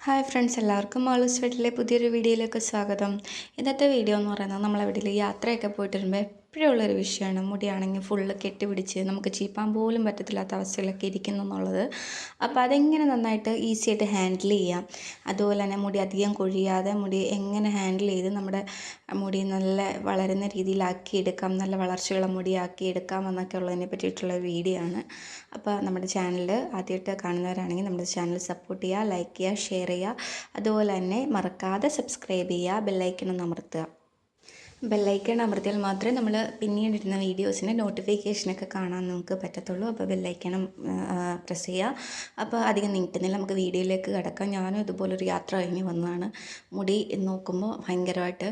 Hi friends എല്ലാവർക്കും മാളൂസ് വീട്ടിലെ പുതിയൊരു വീഡിയോയിലേക്ക് സ്വാഗതം. ഇന്നത്തെ വീഡിയോ എന്ന് പറയുന്നത് നമ്മളെ വീട്ടിൽ യാത്രയൊക്കെ പോയിട്ട് വരുമ്പോൾ എപ്പോഴും ഉള്ളൊരു വിഷയമാണ് മുടിയാണെങ്കിൽ ഫുള്ള് കെട്ടിപിടിച്ച് നമുക്ക് ചീപ്പാൻ പോലും പറ്റത്തില്ലാത്ത അവസ്ഥയിലൊക്കെ ഇരിക്കുന്നു എന്നുള്ളത്. അപ്പോൾ അതെങ്ങനെ നന്നായിട്ട് ഈസി ആയിട്ട് ഹാൻഡിൽ ചെയ്യാം? അതുപോലെ തന്നെ മുടി അധികം കൊഴിയാതെ മുടി എങ്ങനെ ഹാൻഡിൽ ചെയ്ത് നമ്മുടെ മുടി നല്ല വളരുന്ന രീതിയിലാക്കി എടുക്കാം നല്ല വളർച്ചയുള്ള മുടിയാക്കി എടുക്കാം എന്നൊക്കെ ഉള്ളതിനെ പറ്റിയിട്ടുള്ള വീഡിയോ ആണ്. അപ്പോൾ നമ്മുടെ ചാനൽ ആദ്യമായിട്ട് കാണുന്നവരാണെങ്കിൽ നമ്മുടെ ചാനൽ സപ്പോർട്ട് ചെയ്യുക ലൈക്ക് ചെയ്യുക ഷെയർ ചെയ്യുക. അതുപോലെ തന്നെ മറക്കാതെ സബ്സ്ക്രൈബ് ചെയ്യുക ബെല്ലൈക്കൺ ഒന്ന് അമർത്തുക. ബെല്ലൈക്കൺ അമർത്തിയാൽ മാത്രമേ നമ്മൾ പിന്നീട് ഇടുന്ന വീഡിയോസിന്റെ നോട്ടിഫിക്കേഷനൊക്കെ കാണാൻ നമുക്ക് പറ്റത്തുള്ളൂ. അപ്പോൾ ബെല്ലൈക്കണം പ്രസ് ചെയ്യുക അപ്പോൾ അധികം നീട്ടുന്നില്ല. നമുക്ക് വീഡിയോയിലേക്ക് കിടക്കാം. ഞാനും ഇതുപോലൊരു യാത്ര കഴിഞ്ഞ് വന്നതാണ്. മുടി നോക്കുമ്പോൾ ഭയങ്കരമായിട്ട്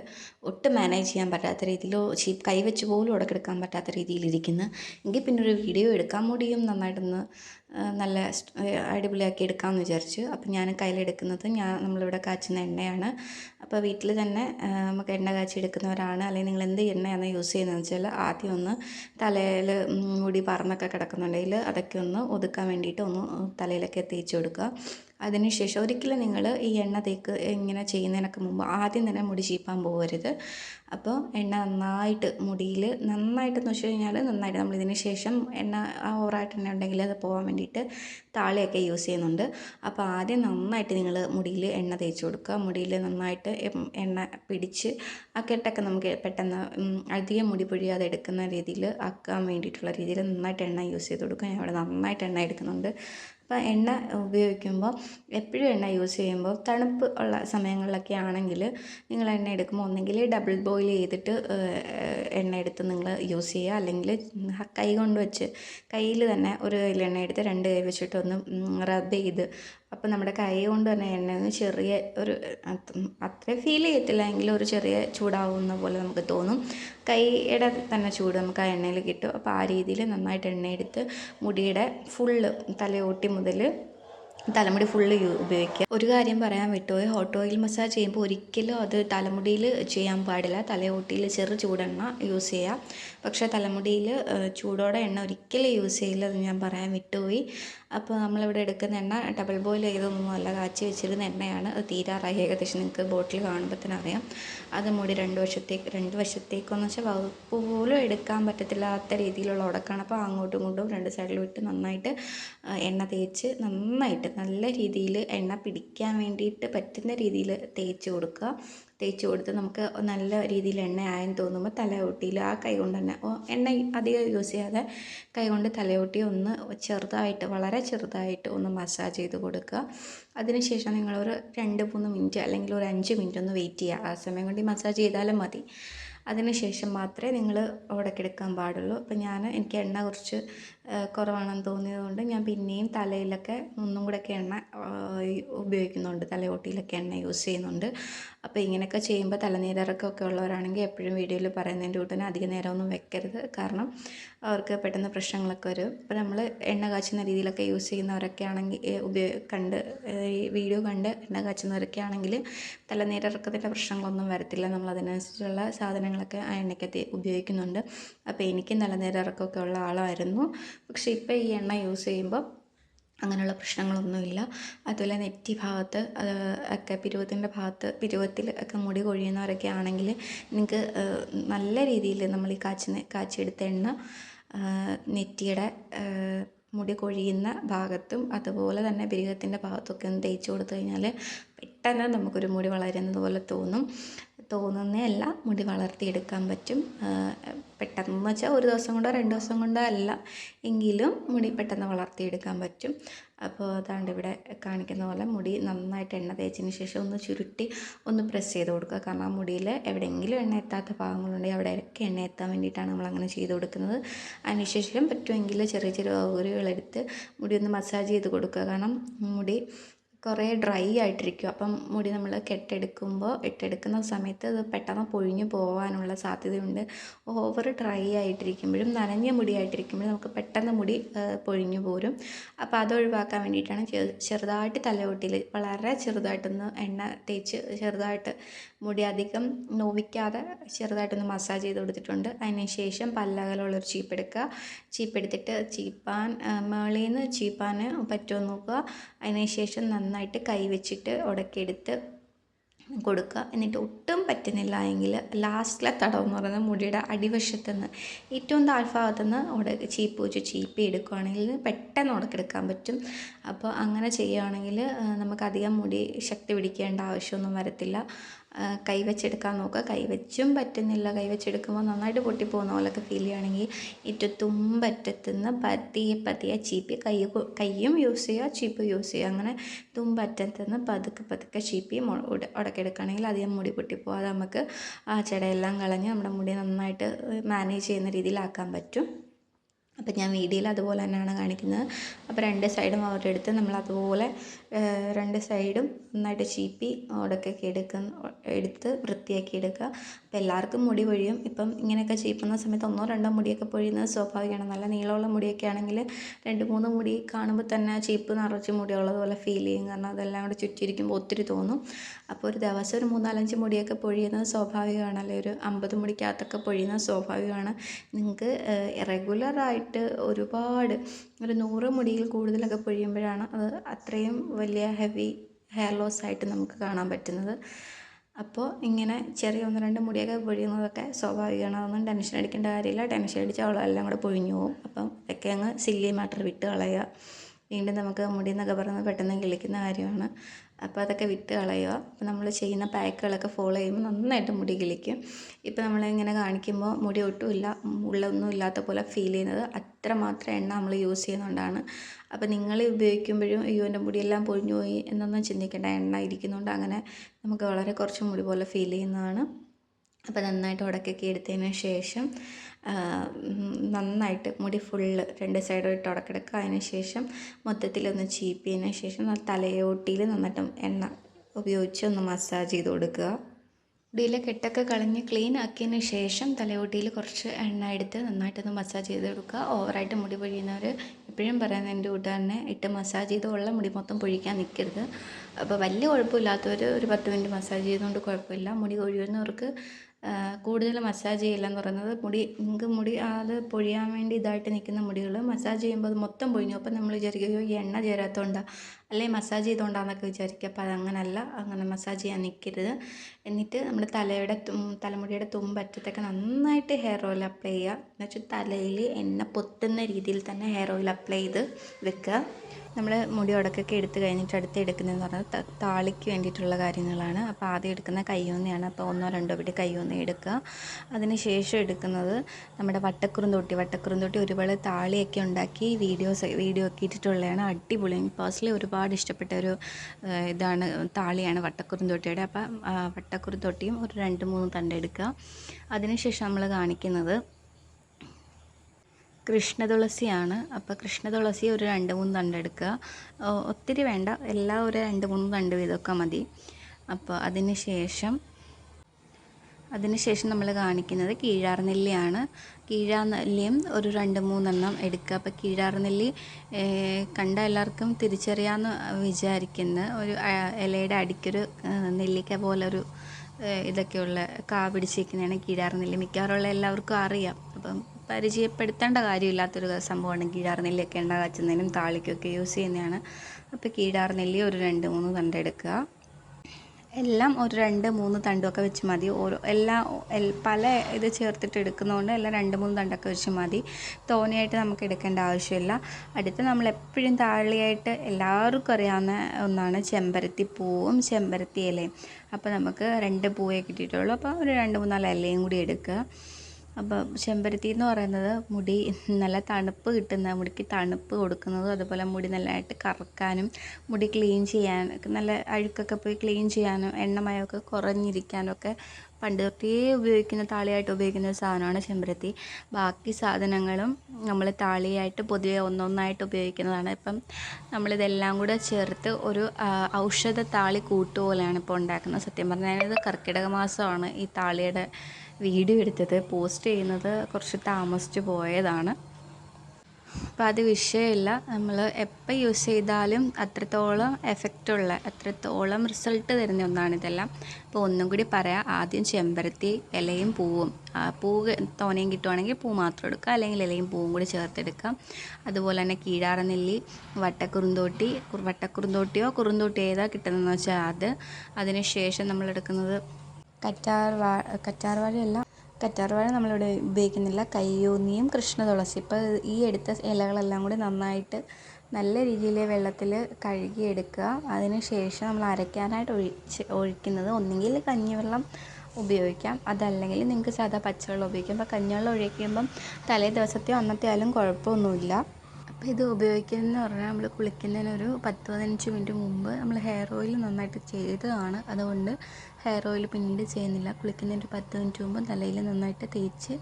ഒട്ടും മാനേജ് ചെയ്യാൻ പറ്റാത്ത രീതിയിലോ ചീപ്പ് കൈവച്ച് പോലും ഉടക്കെടുക്കാൻ പറ്റാത്ത രീതിയിലിരിക്കുന്നു. എങ്കിൽ പിന്നെ ഒരു വീഡിയോ എടുക്കാൻ മുടിയും നന്നായിട്ടൊന്ന് നല്ല അടിപൊളിയാക്കി എടുക്കാമെന്ന് വിചാരിച്ചു. അപ്പോൾ ഞാൻ കയ്യിലെടുക്കുന്നത് ഞാൻ നമ്മളിവിടെ കാച്ചുന്ന എണ്ണയാണ്. അപ്പോൾ വീട്ടിൽ തന്നെ നമുക്ക് എണ്ണ കാച്ചി എടുക്കുന്നവരാണ്. അല്ലെങ്കിൽ നിങ്ങൾ എന്ത് എണ്ണയാണ് യൂസ് ചെയ്യുന്നതെന്ന് വെച്ചാൽ ആദ്യം ഒന്ന് തലയിൽ മുടി പറന്നൊക്കെ കിടക്കുന്നുണ്ടെങ്കിൽ അതൊക്കെ ഒന്ന് ഒതുക്കാൻ വേണ്ടിയിട്ട് ഒന്ന് തലയിലൊക്കെ തേച്ച് കൊടുക്കുക. അതിനുശേഷം ഒരിക്കലും നിങ്ങൾ ഈ എണ്ണ തേക്ക് ഇങ്ങനെ ചെയ്യുന്നതിനൊക്കെ മുമ്പ് ആദ്യം തന്നെ മുടി ചീപ്പാൻ പോകരുത് അപ്പോൾ എണ്ണ നന്നായിട്ട് മുടിയിൽ നന്നായിട്ടെന്ന് വെച്ച് കഴിഞ്ഞാൽ നന്നായിട്ട് നമ്മൾ ഇതിന് ശേഷം എണ്ണ ഓവറായിട്ട് എണ്ണ ഉണ്ടെങ്കിൽ അത് പോകാൻ വേണ്ടിയിട്ട് താളിയൊക്കെ യൂസ് ചെയ്യുന്നുണ്ട്. അപ്പോൾ ആദ്യം നന്നായിട്ട് നിങ്ങൾ മുടിയിൽ എണ്ണ തേച്ച് കൊടുക്കുക. മുടിയിൽ നന്നായിട്ട് എണ്ണ പിടിച്ച് ആ കെട്ടൊക്കെ നമുക്ക് പെട്ടെന്ന് അധികം മുടി പൊഴിയാതെ എടുക്കുന്ന രീതിയിൽ ആക്കാൻ വേണ്ടിയിട്ടുള്ള രീതിയിൽ നന്നായിട്ട് എണ്ണ യൂസ് ചെയ്ത് കൊടുക്കുക. ഞാൻ ഇവിടെ നന്നായിട്ട് എണ്ണ എടുക്കുന്നുണ്ട്. അപ്പോൾ എണ്ണ ഉപയോഗിക്കുമ്പോൾ എപ്പോഴും എണ്ണ യൂസ് ചെയ്യുമ്പോൾ തണുപ്പ് ഉള്ള സമയങ്ങളിലൊക്കെ ആണെങ്കിൽ നിങ്ങൾ എണ്ണ എടുക്കുമ്പോൾ ഒന്നെങ്കിൽ ഡബിൾ ബോയിൽ ചെയ്തിട്ട് എണ്ണ എടുത്ത് നിങ്ങൾ യൂസ് ചെയ്യുക. അല്ലെങ്കിൽ കൈ കൊണ്ട് വെച്ച് കയ്യിൽ തന്നെ ഒരു കയ്യിൽ എണ്ണ എടുത്ത് രണ്ട് കൈ വെച്ചിട്ട് ഒന്ന് റബ്ബ് ചെയ്ത് അപ്പോൾ നമ്മുടെ കൈ കൊണ്ട് തന്നെ എണ്ണ ചെറിയ ഒരു അത്ര ഫീൽ ചെയ്യത്തില്ല എങ്കിലും ഒരു ചെറിയ ചൂടാവുന്ന പോലെ നമുക്ക് തോന്നും. കൈയുടെ തന്നെ ചൂട് നമുക്ക് ആ എണ്ണയിൽ കിട്ടും. അപ്പോൾ ആ രീതിയിൽ നന്നായിട്ട് എണ്ണയെടുത്ത് മുടിയുടെ ഫുള്ള് തലയോട്ടി മുതൽ തലമുടി ഫുള്ള് ഉപയോഗിക്കുക. ഒരു കാര്യം പറയാൻ വിട്ടുപോയി ഹോട്ട് ഓയിൽ മസാജ് ചെയ്യുമ്പോൾ ഒരിക്കലും അത് തലമുടിയിൽ ചെയ്യാൻ പാടില്ല. തലയോട്ടിയിൽ ചെറു ചൂടെണ്ണ യൂസ് ചെയ്യുക പക്ഷേ തലമുടിയിൽ ചൂടോടെ എണ്ണ ഒരിക്കലും യൂസ് ചെയ്യില്ല എന്ന് ഞാൻ പറയാൻ വിട്ടുപോയി. അപ്പോൾ നമ്മളിവിടെ എടുക്കുന്ന എണ്ണ ഡബിൾ ബോയിൽ ചെയ്തൊന്നുമല്ല കാച്ചി വെച്ചിരുന്ന എണ്ണയാണ്. അത് തീരാറായി. ഏകദേശം നിങ്ങൾക്ക് ബോട്ടിൽ കാണുമ്പോൾ തന്നെ അറിയാം. അത് മുടി രണ്ട് വശത്തേക്ക് രണ്ട് വശത്തേക്കെന്ന് വെച്ചാൽ വകുപ്പ് പോലും എടുക്കാൻ പറ്റത്തില്ലാത്ത രീതിയിലുള്ള ഉടക്കാണ്. അപ്പോൾ അങ്ങോട്ടും ഇങ്ങോട്ടും രണ്ട് സൈഡിലും ഇട്ട് നന്നായിട്ട് എണ്ണ തേച്ച് നന്നായിട്ട് നല്ല രീതിയിൽ എണ്ണ പിടിക്കാൻ വേണ്ടിയിട്ട് പറ്റുന്ന രീതിയിൽ തേച്ച് കൊടുക്കുക. തേച്ച് കൊടുത്ത് നമുക്ക് നല്ല രീതിയിൽ എണ്ണ ആയെന്ന് തോന്നുമ്പോൾ തലയോട്ടിയിൽ ആ കൈ കൊണ്ട് തന്നെ എണ്ണ അധികം യൂസ് ചെയ്യാതെ കൈ കൊണ്ട് തലയോട്ടി ഒന്ന് ചെറുതായിട്ട് വളരെ ചെറുതായിട്ട് ഒന്ന് മസാജ് ചെയ്ത് കൊടുക്കുക. അതിനുശേഷം നിങ്ങളൊരു രണ്ട് മൂന്ന് മിനിറ്റ് അല്ലെങ്കിൽ ഒരു അഞ്ച് മിനിറ്റ് ഒന്ന് വെയിറ്റ് ചെയ്യുക. ആ സമയം കൊണ്ട് മസാജ് ചെയ്താലും മതി. അതിനുശേഷം മാത്രമേ നിങ്ങൾ ഉടക്കെടുക്കാൻ പാടുള്ളൂ. അപ്പം ഞാൻ എനിക്ക് എണ്ണ കുറച്ച് കുറവാണെന്ന് തോന്നിയതുകൊണ്ട് ഞാൻ പിന്നെയും തലയിലൊക്കെ ഒന്നും കൂടെയൊക്കെ എണ്ണ ഉപയോഗിക്കുന്നുണ്ട്. തലയോട്ടിയിലൊക്കെ എണ്ണ യൂസ് ചെയ്യുന്നുണ്ട്. അപ്പോൾ ഇങ്ങനെയൊക്കെ ചെയ്യുമ്പോൾ തലനീരറക്കമൊക്കെ ഉള്ളവരാണെങ്കിൽ എപ്പോഴും വീഡിയോയിൽ പറയുന്നതിന്റെ കൂട്ടനെ അധിക നേരമൊന്നും വെക്കരുത്. കാരണം അവർക്ക് പെട്ടെന്ന് പ്രശ്നങ്ങളൊക്കെ വരും. ഇപ്പോൾ നമ്മൾ എണ്ണ കാച്ചുന്ന രീതിയിലൊക്കെ യൂസ് ചെയ്യുന്നവരൊക്കെ ആണെങ്കിൽ ഉപയോഗ കണ്ട് വീഡിയോ കണ്ട് എണ്ണ കാച്ചുന്നവരൊക്കെ ആണെങ്കിൽ തലനീരറക്കത്തിന്റെ പ്രശ്നങ്ങളൊന്നും വരത്തില്ല. നമ്മൾ അതിനനുസരിച്ചുള്ള സാധനങ്ങളൊക്കെ ആ എണ്ണയ്ക്കകത്ത് ഉപയോഗിക്കുന്നുണ്ട്. അപ്പോൾ എനിക്ക് നല്ല തലനീരിറക്കമൊക്കെ ഉള്ള ആളായിരുന്നു. പക്ഷേ ഇപ്പോൾ ഈ എണ്ണ യൂസ് ചെയ്യുമ്പോൾ അങ്ങനെയുള്ള പ്രശ്നങ്ങളൊന്നുമില്ല. അതുപോലെ നെറ്റി ഭാഗത്ത് ഒക്കെ പിരുവത്തിന്റെ ഭാഗത്ത് പിരുവത്തിൽ ഒക്കെ മുടി കൊഴിയുന്നവരൊക്കെ ആണെങ്കിൽ നിങ്ങൾക്ക് നല്ല രീതിയിൽ നമ്മൾ ഈ കാച്ചി കാച്ചിയെടുത്ത എണ്ണ നെറ്റിയുടെ മുടി കൊഴിയുന്ന ഭാഗത്തും അതുപോലെ തന്നെ പിരികത്തിന്റെ ഭാഗത്തൊക്കെ ഒന്ന് തേച്ച് കൊടുത്തു കഴിഞ്ഞാൽ പെട്ടെന്ന് നമുക്കൊരു മുടി വളരുന്നത് പോലെ തോന്നും. തോന്നുന്നതല്ല മുടി വളർത്തിയെടുക്കാൻ പറ്റും. പെട്ടെന്ന് വെച്ചാൽ ഒരു ദിവസം കൊണ്ടോ രണ്ട് ദിവസം കൊണ്ടോ അല്ല. എങ്കിലും മുടി പെട്ടെന്ന് വളർത്തിയെടുക്കാൻ പറ്റും. അപ്പോൾ അതാണ്ട് ഇവിടെ കാണിക്കുന്ന പോലെ മുടി നന്നായിട്ട് എണ്ണ തേച്ചതിന് ശേഷം ഒന്ന് ചുരുട്ടി ഒന്ന് പ്രസ് ചെയ്ത് കൊടുക്കുക. കാരണം ആ മുടിയിൽ എവിടെയെങ്കിലും എണ്ണ എത്താത്ത ഭാഗങ്ങളുണ്ടെങ്കിൽ അവിടെയൊക്കെ എണ്ണ എത്താൻ വേണ്ടിയിട്ടാണ് നമ്മൾ അങ്ങനെ ചെയ്ത് കൊടുക്കുന്നത്. അതിനുശേഷം പറ്റുമെങ്കിൽ ചെറിയ ചെറിയ ഓവറുകളെടുത്ത് മുടി ഒന്ന് മസാജ് ചെയ്ത് കൊടുക്കുക. കാരണം മുടി കുറേ ഡ്രൈ ആയിട്ടിരിക്കും. അപ്പം മുടി നമ്മൾ കെട്ടെടുക്കുമ്പോൾ ഇട്ടെടുക്കുന്ന സമയത്ത് അത് പെട്ടെന്ന് പൊഴിഞ്ഞു പോകാനുള്ള സാധ്യതയുണ്ട്. ഓവർ ഡ്രൈ ആയിട്ടിരിക്കുമ്പോഴും നനഞ്ഞ മുടി ആയിട്ടിരിക്കുമ്പോഴും നമുക്ക് പെട്ടെന്ന് മുടി പൊഴിഞ്ഞു പോരും. അപ്പോൾ അത് ഒഴിവാക്കാൻ വേണ്ടിയിട്ടാണ് ചെറുതായിട്ട് തലയോട്ടിയിൽ വളരെ ചെറുതായിട്ടൊന്ന് എണ്ണ തേച്ച് ചെറുതായിട്ട് മുടി അധികം നോവിക്കാതെ ചെറുതായിട്ടൊന്ന് മസാജ് ചെയ്ത് കൊടുത്തിട്ടുണ്ട്. അതിനുശേഷം പല്ലകലുള്ളൊരു ചീപ്പ് എടുക്കുക. ചീപ്പ് എടുത്തിട്ട് ചീപ്പാൻ മേളിൽ നിന്ന് ചീപ്പാൻ പറ്റുമോ നോക്കുക. അതിനുശേഷം നന്നായിട്ട് കൈ വെച്ചിട്ട് ഉടക്കിയെടുത്ത് കൊടുക്കുക. എന്നിട്ട് ഒട്ടും പറ്റുന്നില്ല എങ്കിൽ ലാസ്റ്റിലെ തടം എന്ന് പറയുന്നത് മുടിയുടെ അടിവശത്ത് നിന്ന് ഏറ്റവും താഴ്ഭാഗത്തു നിന്ന് ഉട ചീപ്പ് വെച്ച് ചീപ്പി എടുക്കുകയാണെങ്കിൽ പെട്ടെന്ന് ഉടക്കെടുക്കാൻ പറ്റും. അപ്പോൾ അങ്ങനെ ചെയ്യുകയാണെങ്കിൽ നമുക്കധികം മുടി ശക്തി പിടിക്കേണ്ട ആവശ്യമൊന്നും വരത്തില്ല. കൈ വെച്ചെടുക്കാൻ നോക്കുക. കൈവച്ചും പറ്റുന്നില്ല. കൈവച്ചെടുക്കുമ്പോൾ നന്നായിട്ട് പൊട്ടിപ്പോകുന്ന പോലൊക്കെ ഫീൽ ചെയ്യുകയാണെങ്കിൽ ഏറ്റവും തുമ്പറ്റത്തുനിന്ന് പതിയെ പതിയെ ചീപ്പി കൈ കൈയും യൂസ് ചെയ്യുക ചീപ്പ് യൂസ് ചെയ്യുക. അങ്ങനെ തുമ്പറ്റത്തുനിന്ന് പതുക്കെ പതുക്കെ ചീപ്പി ഉടക്കെടുക്കുകയാണെങ്കിൽ അധികം മുടി പൊട്ടിപ്പോകാതെ നമുക്ക് ആ ചെടയെല്ലാം കളഞ്ഞ് നമ്മുടെ മുടി നന്നായിട്ട് മാനേജ് ചെയ്യുന്ന രീതിയിലാക്കാൻ പറ്റും. അപ്പം ഞാൻ വീഡിയോയിൽ അതുപോലെ തന്നെയാണ് കാണിക്കുന്നത്. അപ്പോൾ രണ്ട് സൈഡും അവരുടെ എടുത്ത് നമ്മൾ അതുപോലെ രണ്ട് സൈഡും നന്നായിട്ട് ചീപ്പി ഓടക്കൊക്കെ എടുക്കുന്ന എടുത്ത് വൃത്തിയാക്കി എടുക്കുക. അപ്പോൾ എല്ലാവർക്കും മുടി പൊഴിയും. ഇപ്പം ഇങ്ങനെയൊക്കെ ചെയ്യുന്ന സമയത്ത് ഒന്നോ രണ്ടോ മുടിയൊക്കെ പൊഴിയുന്നത് സ്വാഭാവികമാണ്. നല്ല നീളമുള്ള മുടിയൊക്കെ ആണെങ്കിൽ രണ്ട് മൂന്ന് മുടി കാണുമ്പോൾ തന്നെ ചീപ്പ് നിറച്ച് മുടിയുള്ളതുപോലെ ഫീൽ ചെയ്യും. കാരണം അതെല്ലാം കൂടെ ചുറ്റിയിരിക്കുമ്പോൾ ഒത്തിരി തോന്നും. അപ്പോൾ ഒരു ദിവസം ഒരു മൂന്നാലഞ്ച് മുടിയൊക്കെ പൊഴിയുന്നത് സ്വാഭാവികമാണ്. അല്ലെങ്കിൽ ഒരു അമ്പത് മുടിക്കകത്തൊക്കെ പൊഴിയുന്നത് സ്വാഭാവികമാണ്. നിങ്ങൾക്ക് റെഗുലറായിട്ട് ഒരുപാട് ഒരു നൂറ് മുടിയിൽ കൂടുതലൊക്കെ പൊഴിയുമ്പോഴാണ് അത് അത്രയും വലിയ ഹെവി ഹെയർ ലോസ് ആയിട്ട് നമുക്ക് കാണാൻ പറ്റുന്നത്. അപ്പോൾ ഇങ്ങനെ ചെറിയ ഒന്ന് രണ്ട് മുടിയൊക്കെ പൊഴിയുന്നതൊക്കെ സ്വാഭാവികമാണ് അതൊന്നും ടെൻഷൻ അടിക്കേണ്ട കാര്യമില്ല. ടെൻഷൻ അടിച്ചാൽ എല്ലാം കൂടെ പൊഴിഞ്ഞു പോകും അപ്പം ഇതൊക്കെ അങ്ങ് സില്ലി മാറ്റർ വിട്ട് കളയുക. വീണ്ടും നമുക്ക് മുടി എന്നൊക്കെ പറയുന്നത് പെട്ടെന്ന് കിളിക്കുന്ന കാര്യമാണ്. അപ്പോൾ അതൊക്കെ വിട്ട് കളയുക. അപ്പോൾ നമ്മൾ ചെയ്യുന്ന പാക്കുകളൊക്കെ ഫോളോ ചെയ്യുമ്പോൾ നന്നായിട്ട് മുടി കിളിക്കും. ഇപ്പോൾ നമ്മളിങ്ങനെ കാണിക്കുമ്പോൾ മുടി ഒട്ടുമില്ല ഉള്ളൊന്നും ഇല്ലാത്ത പോലെ ഫീൽ ചെയ്യുന്നത്. അത്രമാത്രം എണ്ണ നമ്മൾ യൂസ് ചെയ്യുന്നതുകൊണ്ടാണ് അപ്പോൾ നിങ്ങൾ ഉപയോഗിക്കുമ്പോഴും അയ്യോ എന്റെ മുടിയെല്ലാം പൊഴിഞ്ഞു പോയി എന്നൊന്നും ചിന്തിക്കേണ്ട. എണ്ണ ഇരിക്കുന്നതുകൊണ്ട് അങ്ങനെ നമുക്ക് വളരെ കുറച്ച് മുടി പോലെ ഫീൽ ചെയ്യുന്നതാണ്. അപ്പോൾ നന്നായിട്ട് ഉടക്കൊക്കെ എടുത്തതിന് ശേഷം നന്നായിട്ട് മുടി ഫുള്ള് രണ്ട് സൈഡും ഇട്ട് ഉടക്കെടുക്കുക. അതിന് ശേഷം മൊത്തത്തിലൊന്ന് ചീപ്പിയതിന് ശേഷം തലയോട്ടിയിൽ നന്നായിട്ട് എണ്ണ ഉപയോഗിച്ച് ഒന്ന് മസാജ് ചെയ്ത് കൊടുക്കുക. മുടിയിലെ കെട്ടൊക്കെ കളഞ്ഞ് ക്ലീൻ ആക്കിയതിന് ശേഷം തലയോട്ടിയിൽ കുറച്ച് എണ്ണ എടുത്ത് നന്നായിട്ടൊന്ന് മസാജ് ചെയ്ത് കൊടുക്കുക. ഓവറായിട്ട് മുടി പൊഴിയുന്നവർ എപ്പോഴും പറയുന്നത് എന്റെ കൂട്ടുകാരനെ ഇട്ട് മസാജ് ചെയ്ത് ഉള്ള മുടി മൊത്തം പൊഴിക്കാൻ നിൽക്കരുത്. അപ്പോൾ വലിയ കുഴപ്പമില്ലാത്തവർ ഒരു പത്ത് മിനിറ്റ് മസാജ് ചെയ്തുകൊണ്ട് കുഴപ്പമില്ല. മുടി കൊഴിയുന്നവർക്ക് കൂടുതൽ മസാജ് ചെയ്യില്ല എന്ന് പറയുന്നത് മുടി ഇങ്ക് മുടി അത് പൊഴിയാൻ വേണ്ടി ഇതായിട്ട് നിൽക്കുന്ന മുടികൾ മസാജ് ചെയ്യുമ്പോൾ അത് മൊത്തം പൊഴിഞ്ഞു. അപ്പോൾ നമ്മൾ വിചാരിക്കും ഈ എണ്ണ ചേരാത്തതുകൊണ്ടാണ് അല്ലെങ്കിൽ മസാജ് ചെയ്തുകൊണ്ടാണെന്നൊക്കെ വിചാരിക്കുക അപ്പോൾ അതങ്ങനല്ല അങ്ങനെ മസാജ് ചെയ്യാൻ നിൽക്കരുത്. എന്നിട്ട് നമ്മുടെ തലയുടെ തലമുടിയുടെ തുമ്പറ്റത്തൊക്കെ നന്നായിട്ട് ഹെയർ ഓയിൽ അപ്ലൈ ചെയ്യുക. എന്നുവെച്ചാൽ തലയിൽ എണ്ണ പൊത്തുന്ന രീതിയിൽ തന്നെ ഹെയർ ഓയിൽ അപ്ലൈ ചെയ്ത് വെക്കുക. നമ്മൾ മുടി ഉടക്കൊക്കെ എടുത്ത് കഴിഞ്ഞിട്ട് അടുത്ത് എടുക്കുന്നതെന്ന് പറഞ്ഞാൽ താളിക്ക് വേണ്ടിയിട്ടുള്ള കാര്യങ്ങളാണ്. അപ്പോൾ ആദ്യം എടുക്കുന്ന കയ്യൂന്നിയാണ്. അപ്പോൾ ഒന്നോ രണ്ടോ പിടി കയ്യൂന്നി എടുക്കുക. അതിന് ശേഷം എടുക്കുന്നത് നമ്മുടെ വട്ടക്കുറുന്തൊട്ടി. വട്ടക്കുറുന്തൊട്ടി ഒരുപാട് താളിയൊക്കെ ഉണ്ടാക്കി വീഡിയോസ് വീഡിയോ ഒക്കെ ഇട്ടിട്ടുള്ളതാണ്. അടിപൊളി. എനിക്ക് പേഴ്സണലി ഒരുപാട് ഇഷ്ടപ്പെട്ട ഒരു ഇതാണ് താളിയാണ് വട്ടക്കുറുന്തൊട്ടിയുടെ. അപ്പം വട്ടക്കുറുന്തൊട്ടിയും ഒരു രണ്ട് മൂന്ന് തണ്ട് എടുക്കുക. അതിനുശേഷം നമ്മൾ കാണിക്കുന്നത് കൃഷ്ണ തുളസിയാണ് അപ്പോൾ കൃഷ്ണതുളസി ഒരു രണ്ട് മൂന്ന് തണ്ട് എടുക്കുക. ഒത്തിരി വേണ്ട. എല്ലാം ഒരു രണ്ട് മൂന്ന് തണ്ട് വീതമൊക്കെ മതി. അപ്പോൾ അതിന് ശേഷം അതിനുശേഷം നമ്മൾ കാണിക്കുന്നത് കീഴാർനെല്ലിയാണ്. കീഴാർനെല്ലിയും ഒരു രണ്ട് മൂന്നെണ്ണം എടുക്കുക. അപ്പോൾ കീഴാർനെല്ലി കണ്ട എല്ലാവർക്കും തിരിച്ചറിയാമെന്ന് വിചാരിക്കുന്ന ഒരു ഇലയുടെ അടിക്കൊരു നെല്ലിക്ക പോലെ ഒരു ഇതൊക്കെയുള്ള കാ പിടിച്ചിരിക്കുന്നതാണ് കീഴാർനെല്ലി. മിക്കവാറുള്ള എല്ലാവർക്കും അറിയാം. അപ്പം പരിചയപ്പെടുത്തേണ്ട കാര്യമില്ലാത്തൊരു സംഭവമാണ് കീഴാർ നെല്ലിയൊക്കെ എണ്ണ കാച്ചുന്നതിനും താളിക്കൊക്കെ യൂസ് ചെയ്യുന്നതാണ്. അപ്പോൾ കീഴാർ നെല്ലി ഒരു രണ്ട് മൂന്ന് തണ്ട് എടുക്കുക. എല്ലാം ഒരു രണ്ട് മൂന്ന് തണ്ടൊക്കെ വെച്ച് മതി. ഓരോ എല്ലാം പല ഇത് ചേർത്തിട്ട് എടുക്കുന്നതുകൊണ്ട് എല്ലാം രണ്ട് മൂന്ന് തണ്ടൊക്കെ വെച്ച് മതി. തോനെയായിട്ട് നമുക്ക് എടുക്കേണ്ട ആവശ്യമില്ല. അടുത്ത് നമ്മൾ എപ്പോഴും താളിയായിട്ട് എല്ലാവർക്കും അറിയാവുന്ന ഒന്നാണ് ചെമ്പരത്തി പൂവും ചെമ്പരത്തി ഇലയും. അപ്പോൾ നമുക്ക് രണ്ട് പൂവേ കിട്ടിയിട്ടുള്ളൂ. അപ്പോൾ ഒരു രണ്ട് മൂന്നാൽ ഇലയും കൂടി എടുക്കുക. അപ്പോൾ ചെമ്പരത്തി എന്ന് പറയുന്നത് മുടി നല്ല തണുപ്പ് കിട്ടുന്ന മുടിക്ക് തണുപ്പ് കൊടുക്കുന്നതും അതുപോലെ മുടി നല്ലതായിട്ട് കറക്കാനും മുടി ക്ലീൻ ചെയ്യാൻ നല്ല അഴുക്കൊക്കെ പോയി ക്ലീൻ ചെയ്യാനും എണ്ണമയമൊക്കെ കുറഞ്ഞിരിക്കാനും ഒക്കെ പണ്ട് തൊട്ടേ ഉപയോഗിക്കുന്ന താളിയായിട്ട് ഉപയോഗിക്കുന്ന ഒരു സാധനമാണ് ചെമ്പരത്തി. ബാക്കി സാധനങ്ങളും നമ്മൾ താളിയായിട്ട് പൊതുവെ ഒന്നൊന്നായിട്ട് ഉപയോഗിക്കുന്നതാണ്. ഇപ്പം നമ്മളിതെല്ലാം കൂടെ ചേർത്ത് ഒരു ഔഷധ താളി കൂട്ടുപോലെയാണ് ഇപ്പോൾ ഉണ്ടാക്കുന്നത്. സത്യം പറഞ്ഞാൽ ഇത് കർക്കിടക മാസമാണ് ഈ താളിയുടെ വീഡിയോ എടുത്തത് പോസ്റ്റ് ചെയ്യുന്നത് കുറച്ച് താമസിച്ച് പോയതാണ്. അപ്പം അത് വിഷയമില്ല. നമ്മൾ എപ്പോൾ യൂസ് ചെയ്താലും അത്രത്തോളം എഫക്റ്റുള്ള അത്രത്തോളം റിസൾട്ട് തരുന്ന ഒന്നാണ് ഇതെല്ലാം. അപ്പോൾ ഒന്നും കൂടി പറയാം. ആദ്യം ചെമ്പരത്തി ഇലയും പൂവും. പൂ തോനെയും കിട്ടുവാണെങ്കിൽ പൂ മാത്രം എടുക്കുക അല്ലെങ്കിൽ ഇലയും പൂവും കൂടി ചേർത്തെടുക്കാം. അതുപോലെ തന്നെ കീഴാറനെല്ലി വട്ടക്കുറുന്തോട്ടി കുറു- വട്ടക്കുറുന്തോട്ടിയോ കുറുന്തോട്ടി ഏതാ കിട്ടുന്നതെന്ന് വെച്ചാൽ അത്. അതിനുശേഷം നമ്മൾ എടുക്കുന്നത് കറ്റാർ കറ്റാർവാഴയല്ല കറ്റാർ വാഴയല്ല കറ്റാർ വാഴ നമ്മളിവിടെ ഉപയോഗിക്കുന്നില്ല. കയ്യോന്നിയും കൃഷ്ണ തുളസി. ഇപ്പോൾ ഈ എടുത്ത ഇലകളെല്ലാം കൂടി നന്നായിട്ട് നല്ല രീതിയിൽ വെള്ളത്തിൽ കഴുകിയെടുക്കുക അതിന് ശേഷം നമ്മൾ അരയ്ക്കാനായിട്ട് ഒഴിച്ച് ഒഴിക്കുന്നത് ഒന്നുകിൽ കഞ്ഞിവെള്ളം ഉപയോഗിക്കാം. അതല്ലെങ്കിൽ നിങ്ങൾക്ക് സാധാ പച്ചവെള്ളം ഉപയോഗിക്കാം. അപ്പോൾ കഞ്ഞിവെള്ളം ഒഴിക്കുമ്പം തലേ ദിവസത്തെയോ അന്നത്തെ ആയാലും കുഴപ്പമൊന്നുമില്ല. അപ്പോൾ ഇത് ഉപയോഗിക്കുന്നതെന്ന് പറഞ്ഞാൽ നമ്മൾ കുളിക്കുന്നതിനൊരു പത്ത് പതിനഞ്ച് മിനിറ്റ് മുമ്പ് നമ്മൾ ഹെയർ ഓയിൽ നന്നായിട്ട് ചെയ്തതാണ്. അതുകൊണ്ട് ഹെയർ ഓയിൽ പിന്നീട് ചെയ്യുന്നില്ല. കുളിക്കുന്നതിന് ഒരു പത്ത് മിനിറ്റ് മുമ്പ് തലയിൽ നന്നായിട്ട് തേച്ച്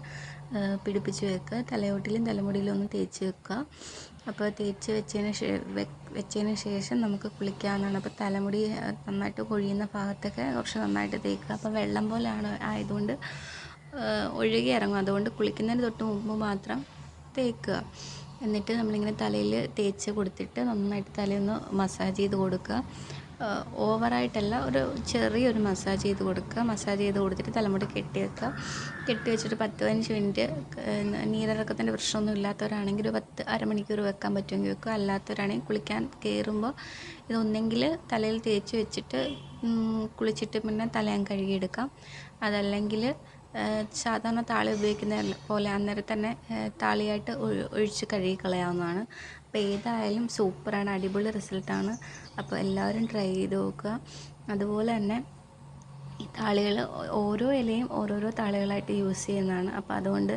പിടിപ്പിച്ച് വെക്കുക. തലയോട്ടിലും തലമുടിയിലും ഒന്ന് തേച്ച് വെക്കുക. അപ്പോൾ തേച്ച് വെച്ചതിന് ശേ വെച്ചതിന് ശേഷം നമുക്ക് കുളിക്കാവുന്നതാണ്. അപ്പോൾ തലമുടി നന്നായിട്ട് കൊഴിയുന്ന ഭാഗത്തൊക്കെ കുറച്ച് നന്നായിട്ട് തേക്കുക. അപ്പോൾ വെള്ളം പോലെയാണ് ആയതുകൊണ്ട് ഒഴുകി ഇറങ്ങും. അതുകൊണ്ട് കുളിക്കുന്നതിന് തൊട്ട് മുമ്പ് മാത്രം തേക്കുക. എന്നിട്ട് നമ്മളിങ്ങനെ തലയിൽ തേച്ച് കൊടുത്തിട്ട് നന്നായിട്ട് തലയൊന്ന് മസാജ് ചെയ്ത് കൊടുക്കുക. ഓവറായിട്ടല്ല ഒരു ചെറിയൊരു മസാജ് ചെയ്ത് കൊടുക്കുക. മസാജ് ചെയ്ത് കൊടുത്തിട്ട് തലമുടി കെട്ടി വെക്കുക. കെട്ടി വെച്ചിട്ട് പത്ത് പതിനഞ്ച് മിനിറ്റ് നീരിറക്കത്തിന്റെ പ്രശ്നമൊന്നും ഇല്ലാത്തവരാണെങ്കിൽ ഒരു പത്ത് അരമണിക്കൂർ വെക്കാൻ പറ്റുമെങ്കിൽ വെക്കുക. അല്ലാത്തവരാണെങ്കിൽ കുളിക്കാൻ കയറുമ്പോൾ ഇതൊന്നെങ്കിൽ തലയിൽ തേച്ച് വെച്ചിട്ട് കുളിച്ചിട്ട് പിന്നെ തലയും കഴുകിയെടുക്കാം. അതല്ലെങ്കിൽ സാധാരണ താളി ഉപയോഗിക്കുന്ന പോലെ അന്നേരം തന്നെ താളിയായിട്ട് ഒഴി- ഒഴിച്ച് കഴുകി കളയാവുന്നതാണ് അപ്പോൾ ഏതായാലും സൂപ്പറാണ് അടിപൊളി റിസൾട്ടാണ്. അപ്പോൾ എല്ലാവരും ട്രൈ ചെയ്ത് നോക്കുക. അതുപോലെ തന്നെ ഈ താളികൾ ഓരോ ഇലയും ഓരോരോ താളികളായിട്ട് യൂസ് ചെയ്യുന്നതാണ്. അപ്പോൾ അതുകൊണ്ട്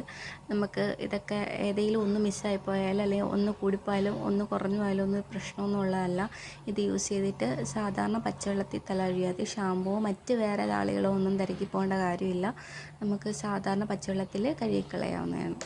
നമുക്ക് ഇതൊക്കെ ഏതെങ്കിലും ഒന്ന് മിസ്സായി പോയാലും അല്ലെങ്കിൽ ഒന്ന് കൂടിപ്പോയാലും ഒന്ന് കുറഞ്ഞു പോയാലും ഒന്നും പ്രശ്നമൊന്നും ഉള്ളതല്ല ഇത് യൂസ് ചെയ്തിട്ട് സാധാരണ പച്ചവെള്ളത്തിൽ തല കഴുകിയാൽ ഷാമ്പുവോ മറ്റ് വേറെ താളികളോ ഒന്നും തിരക്കി പോകേണ്ട കാര്യമില്ല. നമുക്ക് സാധാരണ പച്ചവെള്ളത്തിൽ കഴുകിക്കളയാവുന്നതാണ്.